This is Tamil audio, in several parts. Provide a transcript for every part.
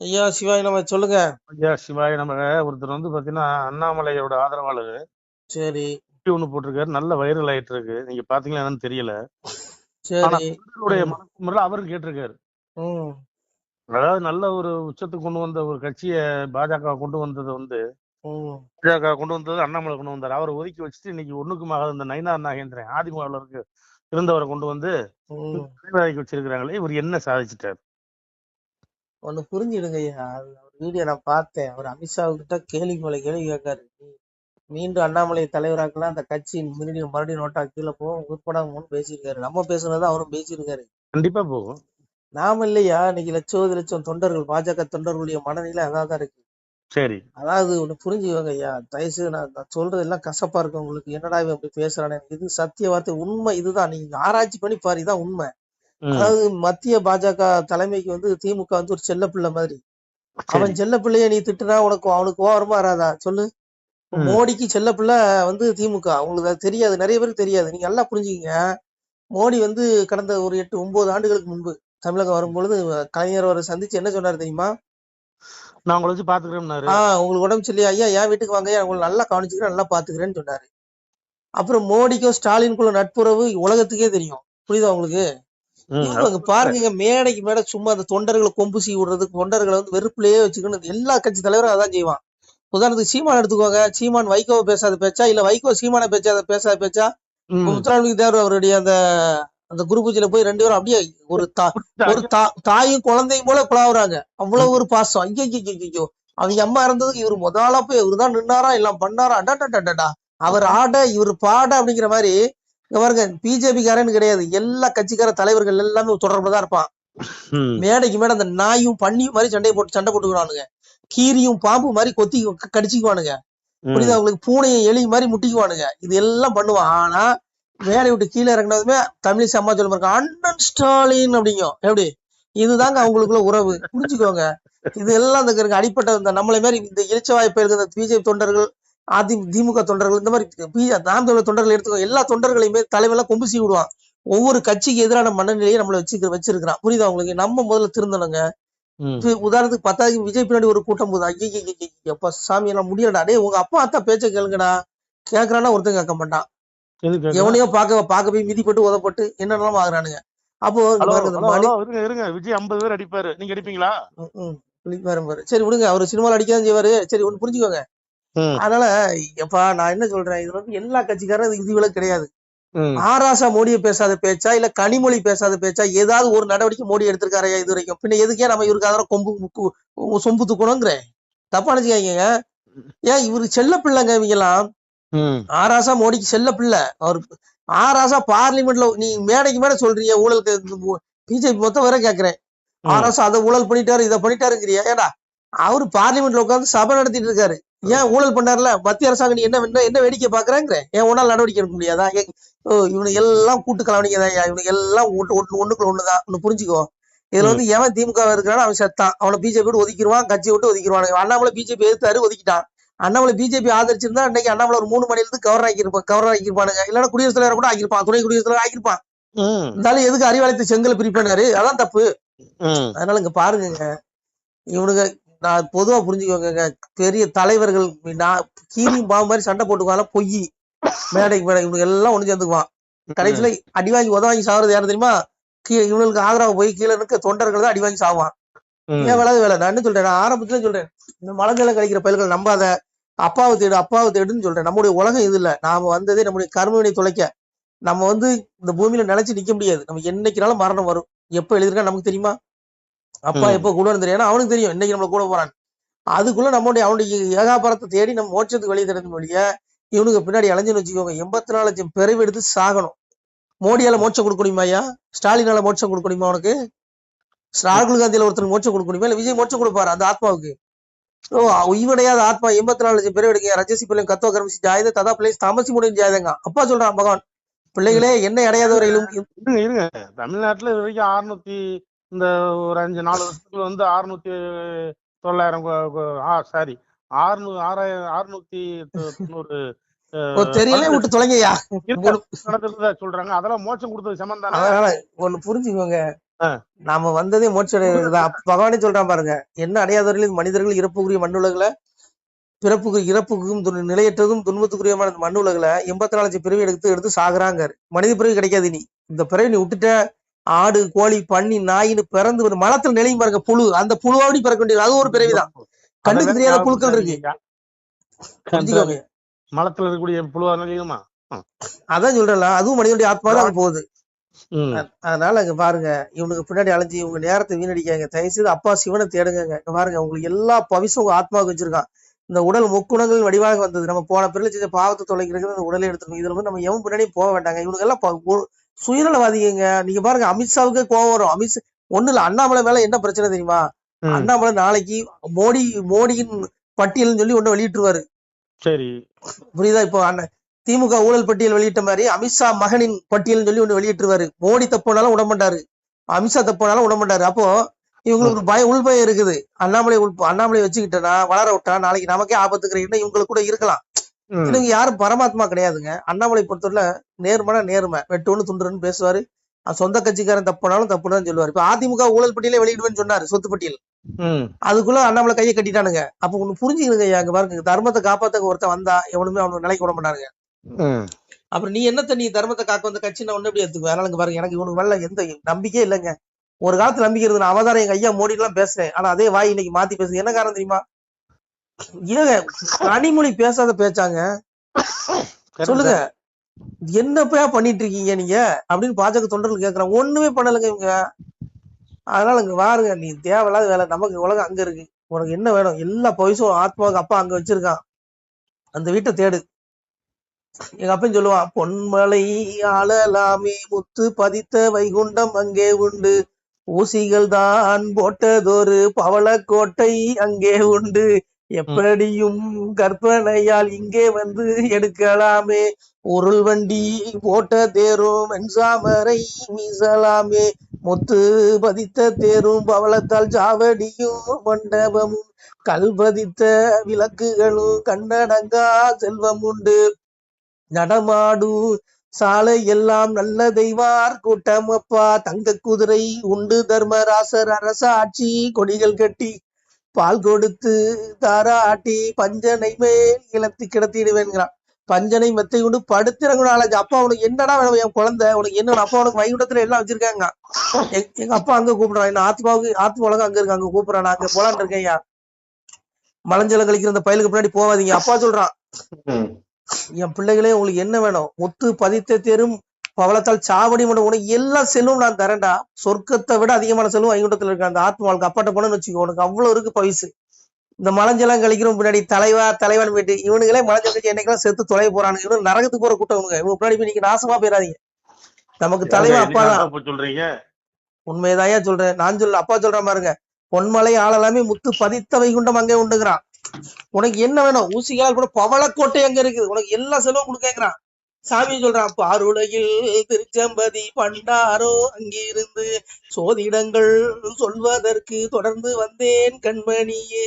ஐயா சிவாய் நம்ம சொல்லுங்க. ஐயா சிவாய நமக ஒருத்தர் வந்து பாத்தீங்கன்னா அண்ணாமலையோட ஆதரவாளர். சரி. ஒண்ணு போட்டிருக்காரு. நல்ல வைரல் ஆயிட்டு இருக்கு நீங்க பாத்தீங்களா என்னன்னு தெரியல. மனக்குமுறல அவரும் கேட்டிருக்காரு. அதாவது நல்ல ஒரு உச்சத்துக்கு கொண்டு வந்த ஒரு கட்சியை பாஜக கொண்டு வந்தது வந்து பாஜக கொண்டு வந்தது அண்ணாமலை கொண்டு வந்தார். அவரை ஒதுக்கி வச்சுட்டு இன்னைக்கு ஒண்ணுக்குமாக இந்த நயினார் நாகேந்திரன் ஆதிமுகவலருக்கு இருந்தவரை கொண்டு வந்து வச்சிருக்கிறாங்களே இவர் என்ன சாதிச்சிட்டாரு? ஒண்ணு புரிஞ்சுடுங்க ஐயா அது அவர் வீடியோ நான் பார்த்தேன். அவர் அமித்ஷா கிட்ட கேள்வி மேல கேள்வி கேட்காரு. மீண்டும் அண்ணாமலை தலைவராக்கலாம் அந்த கட்சி மறுபடியும் மறுபடியும் நோட்டா கீழே போகும் உட்படாமன்னு பேசியிருக்காரு. நம்ம பேசுனதை அவரும் பேசியிருக்காரு. கண்டிப்பா போகும். நாம இல்லையா? இன்னைக்கு லட்சோதி லட்சம் தொண்டர்கள் பாஜக தொண்டர்களுடைய மனநிலை அதான் தான் இருக்கு. சரி. அதாவது ஒண்ணு புரிஞ்சுக்கோங்க ஐயா தயவுசெய்து நான் நான் சொல்றது எல்லாம் கசப்பா இருக்கு உங்களுக்கு. என்னடா இவன் அப்படி பேசுறானே? இது சத்திய வார்த்தை உண்மை. இதுதான். நீங்க ஆராய்ச்சி பண்ணி பாரு. இதான் உண்மை. அதாவது மத்திய பாஜக தலைமைக்கு வந்து திமுக வந்து ஒரு செல்ல பிள்ளை மாதிரி. அவன் சரி செல்ல பிள்ளைய நீ திட்டுனா உனக்கு அவனுக்கு ஓரமா வராதா? சொல்லு. மோடிக்கு செல்ல பிள்ளை வந்து திமுக. உங்களுக்கு அது தெரியாது. நிறைய பேருக்கு தெரியாது. நீங்க நல்லா புரிஞ்சுக்கங்க. மோடி வந்து கடந்த ஒரு எட்டு ஒன்பது ஆண்டுகளுக்கு முன்பு தமிழகம் வரும்பொழுது கலைஞர் அவரை சந்திச்சு என்ன சொன்னாரு தெரியுமா? நான் உங்களை வச்சு பாத்துக்கிறேன்னாரு. ஆஹ் உங்களுக்கு உடம்பு சரியில்லையா? ஐயா என் வீட்டுக்கு வாங்க? உங்களை நல்லா கவனிச்சுக்கிறேன் நல்லா பாத்துக்கிறேன்னு சொன்னாரு. அப்புறம் மோடிக்கும் ஸ்டாலினுக்குள்ள நட்புறவு உலகத்துக்கே தெரியும். புரியுதா உங்களுக்கு? இவங்க பாருங்க மேடைக்கு மேடை சும்மா அந்த தொண்டர்களை கொம்பு சீ விடுறது தொண்டர்களை வந்து வெறுப்புலயே வச்சுக்கணும் எல்லா கட்சி தலைவரும் அதான் செய்வான். உதாரணத்துக்கு சீமான் எடுத்துக்கோங்க. சீமான் வைகோவை பேசாத பேச்சா? இல்ல வைகோ சீமானை பேசாத பேசாத பேச்சா. முத்துராமலிங்க தேவர் அவருடைய அந்த அந்த குரு பூஜையில போய் ரெண்டு பேரும் அப்படியே ஒரு தா ஒரு தா தாயும் குழந்தையும் போல குழாவுறாங்க. அவ்வளவு ஒரு பாசம். ஐயோ ஐயோ, அவங்க அம்மா இருந்ததுக்கு இவர் முதலா போய் இவர் தான் நின்னாரா? எல்லாம் பண்ணாரா? அடாடா அவர் ஆட இவர் பாட அப்படிங்கிற மாதிரி பாருங்க பிஜேபி காரன்னு கிடையாது. எல்லா கட்சிக்கார தலைவர்கள் எல்லாமே தொடர்புல தான் இருப்பான். மேடைக்கு மேடை அந்த நாயும் பன்னியும் மாதிரி சண்டை போட்டு சண்டை போட்டுக்கிறானுங்க கீரியும் பாம்பு மாதிரி கொத்தி கடிச்சுக்குவானுங்க. புரியுதா? உங்களுக்கு பூனையும் எலி மாதிரி முட்டிக்குவானுங்க. இது எல்லாம் பண்ணுவான். ஆனா மேடை விட்டு கீழே இறங்கினதுமே தமிழிசை அம்மா சொல்ல பாருங்க அண்ணன் ஸ்டாலின் அப்படிங்கும் எப்படி? இதுதாங்க அவங்களுக்குள்ள உறவு. புரிஞ்சுக்கோங்க. இது எல்லாம் இந்த அடிப்பட்ட இந்த நம்மளை மாதிரி இந்த இளிச்சவாய் பேருக்கு இந்த பிஜேபி தொண்டர்கள் அதி திமுக தொண்டர்கள் இந்த மாதிரி நாம் தமிழர் தொண்டர்கள் எடுத்துக்கோ எல்லா தொண்டர்களையுமே தலைவெல்லாம் கொம்பு விடுவான். ஒவ்வொரு கட்சிக்கு எதிரான மனநிலையை நம்மள வச்சுக்க வச்சிருக்கிறான். புரியுதா உங்களுக்கு? நம்ம முதல்ல திருந்தணுங்க. உதாரணத்துக்கு பத்தாவது விஜய் பின்னாடி ஒரு கூட்டம் போகுது. ஐயோ எப்ப சாமி எல்லாம் முடியலடா டேய் உங்க அப்பா அத்தா பேச்ச கேளுங்கடா கேக்குறானா ஒருத்தன் கேட்க மாட்டான்? எவனையோ பார்க்க பார்க்க போய் மிதிப்பட்டு உதப்பட்டு என்னென்னலாம் ஆகுறானுங்க அப்போ இருங்க இருங்க விஜய் ஐம்பது பேர் அடிப்பாரு நீங்க அடிப்பீங்களா சரி விடுங்க அவர் சினிமால அடிக்காதான் செய்வாரு சரி ஒண்ணு புரிஞ்சுக்கோங்க அதனால எப்பா நான் என்ன சொல்றேன்? இது வந்து எல்லா கட்சிக்காரும் இது விதிவிலக்கு கிடையாது. ஆராசா மோடியை பேசாத பேச்சா இல்ல கனிமொழி பேசாத பேச்சா ஏதாவது ஒரு நடவடிக்கை மோடி எடுத்திருக்காரையா இது வரைக்கும். பின்ன எதுக்கே நம்ம இவருக்கு அதெல்லாம் கொம்பு சொம்பு தூக்கணுங்கிறேன் தப்பா நினைச்சுக்காங்க ஏன் இவரு செல்ல பிள்ளைங்க இவங்க எல்லாம்? ம், ஆராசா மோடிக்கு செல்ல பிள்ளை. அவர் ஆராசா பார்லிமெண்ட்ல நீ மேடைக்கு மேடை சொல்றீங்க ஊழலுக்கு பிஜேபி மொத்தம் வரை கேக்குறேன். ஆராசா அதை ஊழல் பண்ணிட்டாரு இதை பண்ணிட்டாருங்கிறியா? ஏடா அவரு பார்லிமெண்ட்ல உட்கார்ந்து சபை நடத்திட்டு இருக்காரு. ஏன் ஊழல் பண்ணாருல? மத்திய அரசாங்கம் நீ என்ன என்ன வேடிக்கை பாக்குறாங்கிற ஏன் உன்னால நடவடிக்கை எடுக்க முடியாதா? ஓ, இவனுக்கு எல்லாம் கூட்டு கலவணிக்கதான் இவனுக்கு எல்லாம் ஒன்று ஒண்ணுக்குள்ள ஒண்ணுதான். ஒண்ணு புரிஞ்சுக்கோ. இதுல வந்து எவன் திமுக இருக்கிறானோ அவன் செத்தான் அவனை பிஜேபி ஒதுக்கிடுவான் கட்சி விட்டு ஒதுக்கிடுவானுங்க அண்ணாமலை பிஜேபி எதிர்த்தாரு ஒதுக்கிட்டான். அண்ணாமலை பிஜேபி ஆதரிச்சிருந்தா இன்னைக்கு அண்ணாமலை ஒரு மூணு மணில இருந்து கவர் ஆக்கியிருப்பான் கவர் ஆக்கியிருப்பானுங்க இல்லைன்னா குடியரசுத் தலைவர் கூட ஆக்கியிருப்பான் துணை குடியரசுத் தலைவர் ஆக்கியிருப்பான் ம், இருந்தாலும் எதுக்கு அறிவாலயத்தை செங்கலை பிரிப்பானாரு? அதான் தப்பு. அதனால இங்க பாருங்க இவனுங்க நான் பொதுவா புரிஞ்சுக்கோங்க பெரிய தலைவர்கள் நான் கீரியும் பாம்பு மாதிரி சண்டை போட்டுக்குவாங்க பொய். மேடைக்கு மேடை இவனுக்கு எல்லாம் ஒண்ணு சேர்ந்துக்குவான். கடைசியில அடி வாங்கி உத வாங்கி சாகுறது யாரு தெரியுமா? கீழே இவனுக்கு ஆதரவு போய் கீழே இருக்க தொண்டர்கள் தான் அடி வாங்கி சாவான். ஏன் வேலை வேலை நான் என்ன சொல்றேன்? நான் ஆரம்பத்துல சொல்றேன். இந்த மலஞ்சலம் கழிக்கிற பயல்கள் நம்பாத அப்பாவை தேடு அப்பாவை தேடுன்னு சொல்றேன். நம்முடைய உலகம் இது இல்ல. நாம வந்ததே நம்முடைய கர்மவினை தொலைக்க. நம்ம வந்து இந்த பூமியில நிலைச்சு நிக்க முடியாது. நம்ம என்னைக்குனாலும் மரணம் வரும். எப்ப எழுதிருக்கா நமக்கு தெரியுமா? அப்பா. எப்ப கூட தெரியும் அவனுக்கு தெரியும். என்னைக்கு நம்மள கூட போறான் அதுக்குள்ள நம்மளுடைய அவனுடைய ஏகாபரத்தை தேடி நம்ம மோட்சத்துக்கு வழி தரது வழிய இவனுக்கு பின்னாடி அலைஞ்சுன்னு வச்சுக்கோங்க எண்பத்தி நாலு லட்சம் பிறவி எடுத்து சாகணும். மோடியால மோட்சம் கொடுக்க முடியுமா ஐயா? ஸ்டாலினால மோட்சம் கொடுக்க முடியுமா அவனுக்கு? ராகுல் காந்தியில ஒருத்தருக்கு மோட்சம் கொடுக்க முடியுமா இல்ல விஜய் மோட்சம் கொடுப்பாரு அந்த ஆத்மாவுக்கு? ஓ உய்வடையாத ஆத்மா எண்பத்தி நாலு லட்சம் பேர் எடுக்க ரஜசி பிள்ளைங்க கத்துவ கரமிசி ஜாயத ததா பிள்ளை தாமசி முடியும் ஜாயதங்க அப்பா சொல்றான் பகவான் பிள்ளைகளே என்ன அடையாதவரையிலும் இருங்க இருங்க. தமிழ்நாட்டுல இது வரைக்கும் அறுநூத்தி இந்த ஒரு அஞ்சு நாலு வருஷத்துக்கு வந்து அறுநூத்தி தொள்ளாயிரம் சாரி ஆறுநூறு ஆறாயிரம் அறுநூத்தி தொண்ணூறு ஓ, தெரியல விட்டு நடக்கிறதா சொல்றாங்க. அதெல்லாம் மோட்சம் கொடுத்தது சமம் தானே. அதனால ஒண்ணு புரிஞ்சுக்கோங்க. நாம வந்ததே மோட்ச அடையறதுதான் அப்ப பகவானே சொல்றான் பாருங்க. என்ன அடையாதவர்களில் மனிதர்கள் இறப்புக்குரிய மண்ணுலகுல பிறப்புக்கு இறப்புக்கும் நிலையற்றதும் துன்பத்துக்குரியமான மண்ணுலகுல எண்பத்தி நாலு லட்சம் பிறவி எடுத்து எடுத்து சாகுறாங்க. மனித பிறவி கிடைக்காது நீ இந்த பிறவி நீ விட்டுட்ட ஆடு கோழி பன்னி நாயின்னு பிறந்து ஒரு மலத்துல நிலையும் பாருங்க புழு. அந்த புழுவாடி பிறக்க வேண்டியது. அது ஒரு பிறவிதான். கண்ணுக்கு தெரியாத புழுக்கள் இருக்கு. மலத்துல இருக்கக்கூடிய புழுவா நிலையுமா அதான் சொல்றேன்ல அதுவும் மனிதனுடைய ஆத்மா தான் போகுது. அதனால அங்க பாருங்க இவனுக்கு பின்னாடி அலைஞ்சு இவங்க நேரத்தை வீணடிக்காங்க. தயவு செய்து அப்பா சிவனை தேடுங்க பாருங்க உங்களுக்கு எல்லா பவிசும் உங்க ஆத்மாவுக்கு வச்சிருக்கான். இந்த உடல் முக்குணங்கள் வடிவாக வந்தது. நம்ம போன பிறகு செஞ்ச பாவத்தை தொலைக்கிறதுக்கு இந்த உடலை எடுத்துக்கணும். இதுல வந்து நம்ம எவன் பின்னாடி போக வேண்டாங்க. இவனுக்கு எல்லாம் சுயநலவாதிங்க நீங்க பாருங்க அமித்ஷாவுக்கே கோவம் வரும். அமித் ஒண்ணு இல்ல அண்ணாமலை மேல என்ன பிரச்சனை தெரியுமா. அண்ணாமலை நாளைக்கு மோடி மோடியின் பட்டியல்னு சொல்லி ஒண்ணு வெளியிட்டுருவாரு. சரி. புரியுதா? இப்போ திமுக ஊழல் பட்டியல் வெளியிட்ட மாதிரி அமித்ஷா மகனின் பட்டியல்னு சொல்லி ஒண்ணு வெளியிட்டுருவாரு. மோடி தப்புனாலும் விடமாட்டாரு அமித்ஷா தப்புனாலும் விடமாட்டாரு அப்போ இவங்களுக்கு ஒரு பயம் உள்பயம் இருக்குது. அண்ணாமலை உள் அண்ணாமலை வச்சுக்கிட்டனா வளர விட்டா நாளைக்கு நமக்கே ஆபத்துக்கிற எண்ணம் இவங்களுக்கு கூட இருக்கலாம். இவங்க யாரும் பரமாத்மா கிடையாதுங்க. அண்ணாமலை பொறுத்தவரை நேர்மனா நேர்மை. வெட்டோன்னு துண்டுறன்னு பேசுவாரு. சொந்த கட்சிக்காரன் தப்புனாலும் தப்புன்னு சொல்லுவாரு. இப்ப அதிமுக ஊழல் பட்டியலே வெளியிடுவேன்னு சொன்னாரு சொத்து பட்டியல். அதுக்குள்ள அண்ணாமலை கையை கட்டிட்டானுங்க. அப்ப ஒண்ணு புரிஞ்சுக்கணுங்க அங்க பாருங்க. தர்மத்தை காப்பாத்த ஒருத்தன் வந்தா எவனுமே அவனுக்கு நிலைக்கு விட மாட்டானுங்க. அப்புறம் நீ என்னத்த நீ தர்மத்தை காக்க வந்த கட்சி நான் ஒண்ணு எப்படி எடுத்துக்குவேன் அதனால பாருங்க எனக்கு இவனுக்கு மேல எந்த நம்பிக்கையே இல்லைங்க. ஒரு காலத்துல நம்பிக்கை இருந்தது நான் அவதாரம் எங்க ஐயா மோடி எல்லாம் பேசுறேன். ஆனா அதே வாய் இன்னைக்கு மாத்தி பேசுது. என்ன காரணம் தெரியுமா? ஏங்க கனிமொழி பேசாத பேச்சாங்க. சொல்லுங்க. என்னப்பா பண்ணிட்டு இருக்கீங்க நீங்க? அப்படின்னு பாஜக தொண்டர்கள் கேக்குறாங்க. ஒண்ணுமே பண்ணலைங்க இவங்க. அதனால இங்க பாருங்க நீ தேவையில்லாத வேலை. நமக்கு உலகம் அங்க இருக்கு. உனக்கு என்ன வேணும்? எல்லா பைசும் ஆத்மாவுக்கு அப்பா அங்க வச்சிருக்கான். அந்த வீட்டை தேடு. எங்க அப்பன் சொல்லுவான் பொன்மலை ஆளலாமே முத்து பதித்த வைகுண்டம் அங்கே உண்டு. ஊசிகள் தான் போட்டதொரு பவளக்கோட்டை அங்கே உண்டு. எப்படியும் கற்பனையால் இங்கே வந்து எடுக்கலாமே. உருள் வண்டி போட்ட தேரும் வெண்சாமரை மீசலாமே முத்து பதித்த தேரும் பவளத்தால் சாவடியும் மண்டபமும் கல் பதித்த விளக்குகளும் கண்ணடங்கா செல்வம் உண்டு. நடமாடு சாலை எல்லாம் நல்ல தெய்வார் கூட்டமப்பா தங்க குதிரை உண்டு தர்மராசர் அரசாட்சி கொடிகள் கட்டி பால் கொடுத்து தாராட்டி பஞ்சனை மேல் இழத்தி கிடத்திடுவேன்கிறான். பஞ்சனை மெத்தை கொண்டு படுத்திறங்கணும் அப்பா உனக்கு என்னடா வேணும் என் குழந்தை? உனக்கு என்ன? அப்பா உனக்கு வைகுண்டத்துல எல்லாம் வச்சிருக்காங்க. எங்க- அப்பா அங்க கூப்பிடுறான். என்ன ஆத்மாவுக்கு ஆத்மா உலகம் அங்க இருக்கு. அங்க கூப்பிடுறான். நான் அங்க போலான்னு இருக்கேன் ஐயா. மலஞ்சலம் கழிக்கிற அந்த பயலுக்கு பின்னாடி போவாதீங்க. அப்பா சொல்றான். என் பிள்ளைகளே உங்களுக்கு என்ன வேணும்? முத்து பதித்த தேரும் பவளத்தால் சாவடி மட்டும் உனக்கு எல்லா செல்வம் நான் தரேன்டா. சொர்க்கத்தை விட அதிகமான செல்வம் வைகுண்டத்துல இருக்கு அந்த ஆத்மாவுக்கு அப்பாட்ட போனோம்னு வச்சுக்கோ உனக்கு அவ்வளவு இருக்கு பவிசு. இந்த மலஞ்செல்லாம் கழிக்கிறோம் பின்னாடி தலைவா தலைவன் போயிட்டு இவனுங்களே மலஞ்சல் கழிச்சு என்னைக்கெல்லாம் செத்து தொலைய போறானுங்க. இவனு நரகத்துக்கு போற கூட்டம் இவங்க இவங்க பின்னாடி போய் நீங்க நாசமா போயிடாதீங்க நமக்கு தலைவன் அப்பா தான். சொல்றீங்க? உண்மைதாயா சொல்றேன். நான் சொல்ல அப்பா சொல்ற பாருங்க. பொன்மலை ஆளலாமே முத்து பதித்த வைகுண்டம் அங்கே உண்டுங்கிறான் உனக்கு என்ன வேணும்? ஊசிகால் கூட பவளக்கோட்டை அங்க இருக்குது. உனக்கு எல்லா செலவும் கொடுக்கறான் சாமி சொல்றான் பாருலகில் திருச்செம்பதி பண்டாரோ அங்கிருந்து சோதிடங்கள் சொல்வதற்கு தொடர்ந்து வந்தேன் கண்மணியே.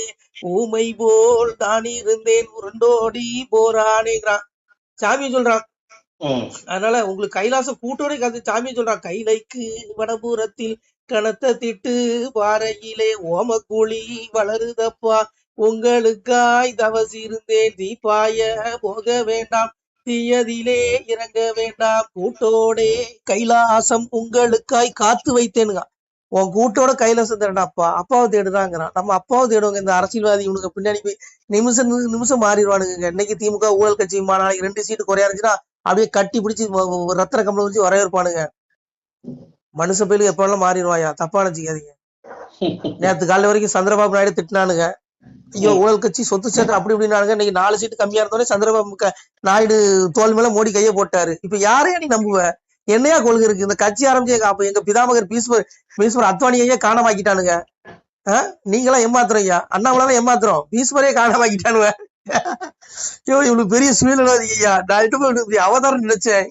ஊமை போல் தான் இருந்தேன் உருண்டோடி போரானேங்கிறான் சாமி சொல்றான். அதனால உங்களுக்கு கைலாசம் கூட்டோட கதை சாமி சொல்றான் கைலைக்கு வடபுறத்தில் கனத்த திட்டு பாறையிலே ஓமக்கூழி வளருதப்பா. உங்களுக்காய் தவசி இருந்தேன் தீப்பாய போக வேண்டாம். தீயதிலே இறங்க வேண்டாம் கூட்டோடே. கைலாசம் உங்களுக்காய் காத்து வைத்தேனுங்க. உன் கூட்டோட கைலாசம் தேடாப்பா அப்பாவை தேடுதாங்கிறான். நம்ம அப்பாவை தேடுவாங்க இந்த அரசியல்வாதி. இவனுக்கு பின்னாடி போய் நிமிஷம் நிமிஷம் மாறிடுவானுங்க இன்னைக்கு திமுக ஊழல் கட்சி நாளைக்கு ரெண்டு சீட்டு குறையா இருந்துச்சுன்னா அப்படியே கட்டி பிடிச்சி ரத்தன கம்பளம் வச்சு வரவேற்பானுங்க. மனுஷ பயிலுக்கு எப்ப மாறிடுவாயா? தப்பா நினைச்சுக்காதீங்க. நேத்து காலைல வரைக்கும் சந்திரபாபு நாயுடு திட்டினானுங்க. ஐயோ ஊழல் கட்சி சொத்து சேர்த்து அப்படி இப்படின்னாங்க இன்னைக்கு நாலு சீட்டு கம்மியா இருந்தோடனே சந்திரபாபு நாயுடு தோல் மேல மோடி கையை போட்டாரு. இப்ப யாரையா நீ நம்புவ? என்னையா கொள்கை இருக்கு? இந்த கட்சி ஆரம்பிச்சு அப்ப எங்க பிதாமகர் பீஸ்வர் பீஸ்வர் அத்வானியையே காணமாக்கிட்டானுங்க. ஆஹ் நீங்களாம் ஏமாத்துறோம் ஐயா? அண்ணாமலாம் ஏமாத்துறோம். பீஸ்வரே காணமாக்கிட்டானுவ ஐயோ இவனுக்கு பெரிய சுயநலவாதி ஐயா. நான் அவதாரம் நினைச்சேன்.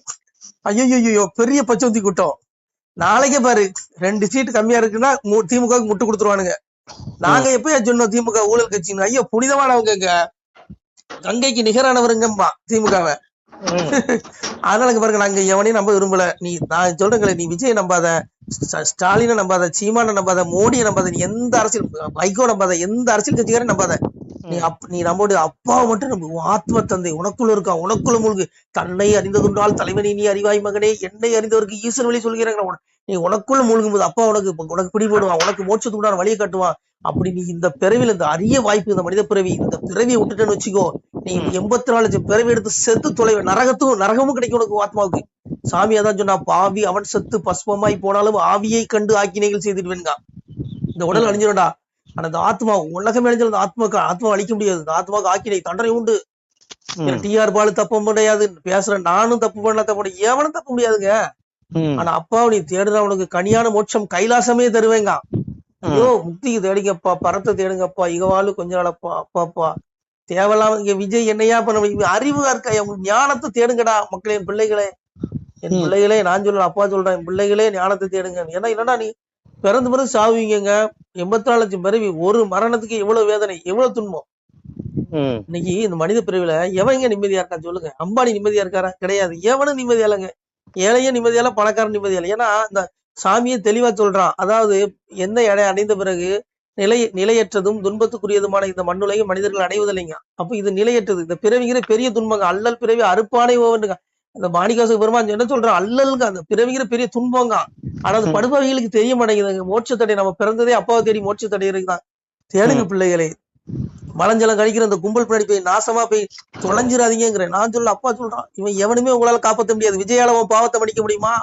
ஐயோ ஐயோ பெரிய பச்சோந்தி கூட்டம். நாளைக்கே பாரு ரெண்டு சீட்டு கம்மியா இருக்குன்னா மு- திமுகவுக்கு முட்டு கொடுத்துருவானுங்க. நாங்க எப்பயா சொன்னோம் திமுக ஊழல் கட்சின்னு? ஐயோ புனிதமானவங்க கங்கைக்கு நிகரானவருங்கம்பா திமுகவை. அதனால பாருங்க நாங்க எவனையும் நம்ப விரும்பல. நீ நான் சொல்றேங்களே நீ விஜய் நம்பாத ஸ்டாலினை நம்பாத சீமான நம்பாத மோடியை நம்பாத நீ எந்த அரசியல் வைகோ நம்பாத எந்த அரசியல் கட்சிக்காரையும் நம்பாத. நீ அப் நீ நம்மளுடைய அப்பாவை மட்டும் உன் ஆத்ம தந்தை உனக்குள்ள இருக்கான் உனக்குள்ள மூழ்கு. தன்னை அறிந்ததுன்றால் தலைவனை நீ அறிவாய் மகனே. என்னை அறிந்தவருக்கு ஈஸ்வரன் வழி சொல்கிறாங்க நீ உனக்குள்ள மூழ்கும் போது அப்பா உனக்கு உனக்கு பிடிபடுவான் உனக்கு மோட்சத்துக்கு உண்டான வழியை காட்டுவான். அப்படி நீ இந்த பிறவில இந்த அரிய வாய்ப்பு இந்த மனித பிறவி இந்த பிறவியை விட்டுட்டேன்னு வச்சுக்கோ நீ எண்பத்தி நாலு லட்சம் பிறவி எடுத்து செத்து தொலைவ நரகத்தும் நரகமும் கிடைக்கும் உனக்கு ஆத்மாவுக்கு. சாமி அதான் சொன்னா பாவி அவன் செத்து பஸ்பமாய் போனாலும் ஆவியை கண்டு ஆக்கினைகள் செய்திடுவேன்கா. இந்த உடல் அழிஞ்சிடும்டா. ஆனா இந்த ஆத்மா உலகம் அழிஞ்சாலும் இந்த ஆத்மாக்கு ஆத்மா அழிக்க முடியாது. இந்த ஆத்மாவுக்கு ஆக்கினை தண்டனை உண்டு. டிஆர் பாலு தப்பு முடியாது பேசுறேன் நானும் தப்பு பண்ணல தப்பு பண்ண எவனும் தப்பு முடியாதுங்க. ஆனா அப்பாவை நீ தேடுற உனக்கு கனியான மோட்சம் கைலாசமே தருவேங்க. ஐயோ முக்திக்கு தேடுங்கப்பா பரத்தை தேடுங்கப்பா இகவாலு கொஞ்ச நாளப்பா அப்பாப்பா தேவையில்லாம இங்க விஜய் என்னையா பண்ண முடியும்? அறிவு இருக்கா? உங்களுக்கு ஞானத்தை தேடுங்கடா மக்களே என் பிள்ளைகளே. என். பிள்ளைகளே நான் சொல்றேன் அப்பா சொல்றேன் என் பிள்ளைகளே ஞானத்தை தேடுங்க. ஏன்னா என்னடா நீ பிறந்து பிறகு சாவுவீங்கங்க. எண்பத்தி நாலு லட்சம் பிறவி ஒரு மரணத்துக்கு எவ்வளவு வேதனை எவ்வளவு துன்பம்? இன்னைக்கு இந்த மனித பிரிவுல எவங்க நிம்மதியா இருக்கான்னு சொல்லுங்க. அம்பானி நிம்மதியா இருக்காரா? கிடையாது. எவனும் நிம்மதியா இல்லைங்க. ஏழையே நிம்மதியா இல்ல பணக்காரன் நிம்மதியா இல்லை. ஏன்னா இந்த சாமியே தெளிவா சொல்றான். அதாவது எந்த எடை அடைந்த பிறகு நிலை நிலையற்றதும் துன்பத்துக்குரியதுமான இந்த மண்ணுலகை மனிதர்கள் அடைவதில்லைங்க. அப்ப இது நிலையற்றது. இந்த பிறவிங்கிற பெரிய துன்பங்க. அல்லல் பிறவி அறுப்பானை ஓவனுங்க அந்த மாணிகாசு பெருமான் என்ன சொல்றான்? அல்லல்ங்க அந்த பிறவிங்கிற பெரிய துன்பங்க. ஆனா அது. படுபவைகளுக்கு தெரிய மாட்டேங்குதுங்க. மோட்சத்தடை நம்ம பிறந்ததே அப்பாவை தேடி மோட்சத்தடை இருக்குதான் தேடுங்க பிள்ளைகளே. மலஞ்சலம் கழிக்கிற அந்த கும்பல் பின்னாடி போய் நாசமா போய் தொலைஞ்சிடாதீங்கிறேன் நான் சொல்ல அப்பா சொல்றான் இவன் எவனுமே உங்களால காப்பாத்த முடியாது. விஜயால அவன் பாவத்தை மன்னிக்க முடியுமா?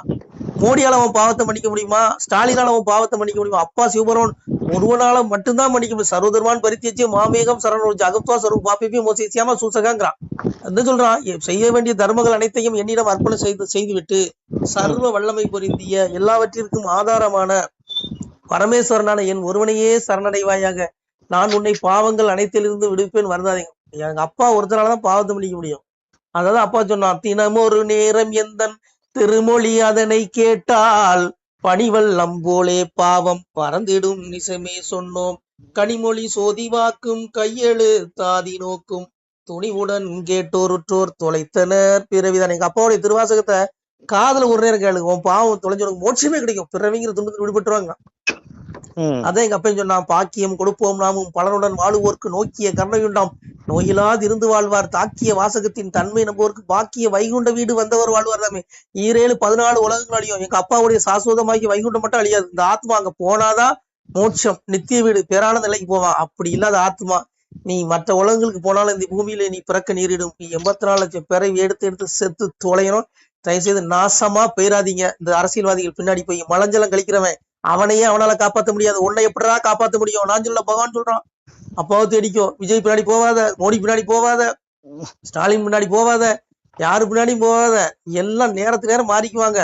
மோடியால அவன் பாவத்தை மன்னிக்க முடியுமா? ஸ்டாலினால அவன் பாவத்தை மன்னிக்க முடியுமா? அப்பா சிவபெருமன் ஒருவனால மட்டும்தான் மன்னிக்க முடியும். சர்வதர்மான் பரித்தியச்சு மாமேகம் சரண ஜகத்வா சர்வ பாப்பிப்பி மோசியாம சூசகாங்கிறான். என்ன சொல்றான்? செய்ய வேண்டிய தர்மங்கள் அனைத்தையும் என்னிடம் அர்ப்பணம் செய்து செய்துவிட்டு சர்வ வல்லமை பொருந்திய எல்லாவற்றிற்கும் ஆதாரமான பரமேஸ்வரனான என் ஒருவனையே சரணடைவாயாக. நான் உன்னை பாவங்கள் அனைத்திலிருந்து விடுப்பேன் வருந்தாதீங்க. எங்க அப்பா ஒருத்தனாலதான் பாவத்தை மன்னிக்க முடியும். அதாவது அப்பா சொன்னான் தினமொரு நேரம் எந்தன் திருமொழி அதனை கேட்டால் பணிவல்லம் போலே பாவம் பறந்திடும் நிசமே சொன்னோம். கனிமொழி சோதிவாக்கும் கையெழுத்தாதி நோக்கும். துணிவுடன் கேட்டோருற்றோர் தொலைத்தனர் பிறவிதான். எங்க அப்பாவுடைய திருவாசகத்தை காதல ஒரு நேரம் கேளுங்க. உன் பாவம் தொலைஞ்சவனுக்கு மோட்சமே கிடைக்கும். பிறவிங்கிற துன்பத்தில் விடுபட்டுருவாங்க அதான் எங்க அப்பன் சொன்னான் பாக்கியம் கொடுப்போம் நாமும் பலருடன் வாழுவோர்க்கு நோக்கிய கருணையுண்டாம். நோயிலாது இருந்து வாழ்வார் தாக்கிய வாசகத்தின் தன்மை நம்புவோருக்கு பாக்கிய வைகுண்ட வீடு வந்தவர் வாழ்வார் தாமே. ஈரேழு பதினாலு உலகங்கள் அழியும். எங்க அப்பாவுடைய சாஸ்வதமாகி வைகுண்டம் மட்டும் அழியாது. இந்த ஆத்மா அங்க போனாதான் மோட்சம் நித்திய வீடு பேரான நிலைக்கு போவான் அப்படி இல்லாத ஆத்மா நீ மற்ற உலகங்களுக்கு போனாலும் இந்த பூமியில நீ பிறக்க நேரிடும். நீ எண்பத்தி நாலு லட்சம் பிறவி எடுத்து எடுத்து செத்து தொலையணும். தயவு செய்து நாசமா போயிடாதீங்க இந்த அரசியல்வாதிகள் பின்னாடி போய் மலஞ்சலம் கழிக்கிறவன் அவனையே அவனால காப்பாத்த முடியாது. உன்னை எப்படிடா காப்பாத்த முடியும்? நான் சொல்ல பகவான் சொல்றான். அப்பாவை தேடிக்கோ விஜய் பின்னாடி போவாத. மோடி பின்னாடி போவாத. ஸ்டாலின் பின்னாடி போவாத. யாரு பின்னாடியும் போவாத. எல்லாம் நேரத்துக்கு நேரம் மாறிக்குவாங்க.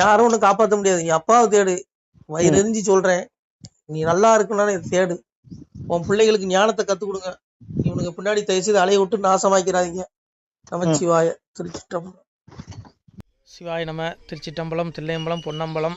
யாரும் ஒண்ணும் காப்பாத்த முடியாது. நீ அப்பாவை தேடு. வயிறு எரிஞ்சு சொல்றேன். நீ நல்லா இருக்கணும்னு தேடு. உன் பிள்ளைகளுக்கு ஞானத்தை கத்து கொடுங்க. இவனுக்கு பின்னாடி தயவு செய்து அலைய விட்டு நாசமாக்கிறாதீங்க நமச்சிவாய திருச்சிட்டம்பலம் சிவாய நம. திருச்சிட்டம்பலம் தில்லையம்பலம் பொன்னம்பலம்.